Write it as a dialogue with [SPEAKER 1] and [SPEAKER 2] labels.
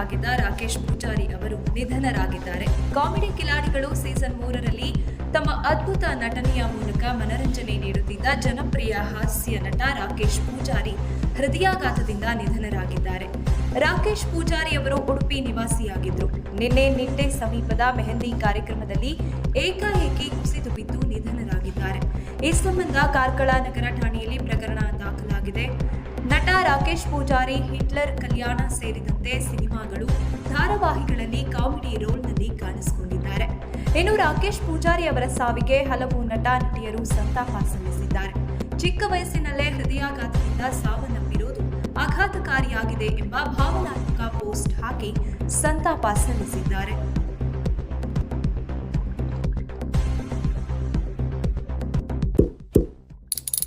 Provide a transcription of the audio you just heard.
[SPEAKER 1] ಆಗಿದ್ದ ರಾಕೇಶ್ ಪೂಜಾರಿ ಅವರು ನಿಧನರಾಗಿದ್ದಾರೆ. ಕಾಮಿಡಿ ಕಿಲಾಡಿಗಳು ಸೀಸನ್ ಮೂರರಲ್ಲಿ ತಮ್ಮ ಅದ್ಭುತ ನಟನೆಯ ಮೂಲಕ ಮನರಂಜನೆ ನೀಡುತ್ತಿದ್ದ ಜನಪ್ರಿಯ ಹಾಸ್ಯ ನಟ ರಾಕೇಶ್ ಪೂಜಾರಿ ಹೃದಯಾಘಾತದಿಂದ ನಿಧನರಾಗಿದ್ದಾರೆ. ರಾಕೇಶ್ ಪೂಜಾರಿ ಅವರು ಉಡುಪಿ ನಿವಾಸಿಯಾಗಿದ್ದರು. ನಿನ್ನೆ ನಿಟ್ಟೆ ಸಮೀಪದ ಮೆಹಂದಿ ಕಾರ್ಯಕ್ರಮದಲ್ಲಿ ಏಕಾಏಕಿ ಕುಸಿದು ಬಿದ್ದು ನಿಧನರಾಗಿದ್ದಾರೆ. ಈ ಸಂಬಂಧ ಕಾರ್ಕಳ ನಗರ ಠಾಣೆಯಲ್ಲಿ ಪ್ರಕರಣ ದಾಖಲಾಗಿದೆ. ನಟ ರಾಕೇಶ್ ಪೂಜಾರಿ, ಹಿಟ್ಲರ್ ಕಲ್ಯಾಣ ಸೇರಿದಂತೆ ಸಿನಿಮಾಗಳು ಧಾರಾವಾಹಿಗಳಲ್ಲಿ ಕಾಮಿಡಿ ರೋಲ್ನಲ್ಲಿ ಕಾಣಿಸಿಕೊಂಡಿದ್ದಾರೆ. ಇನ್ನು ರಾಕೇಶ್ ಪೂಜಾರಿ ಅವರ ಸಾವಿಗೆ ಹಲವು ನಟ, ನಟಿಯರು ಸಂತಾಪ ಸಲ್ಲಿಸಿದ್ದಾರೆ. ಚಿಕ್ಕ ವಯಸ್ಸಿನಲ್ಲೇ ಹೃದಯಾಘಾತದಿಂದ ಸಾವನ್ನಪ್ಪಿರುವುದು ಆಘಾತಕಾರಿಯಾಗಿದೆ ಎಂಬ ಭಾವನಾತ್ಮಕ ಪೋಸ್ಟ್ ಹಾಕಿ ಸಂತಾಪ ಸಲ್ಲಿಸಿದ್ದಾರೆ.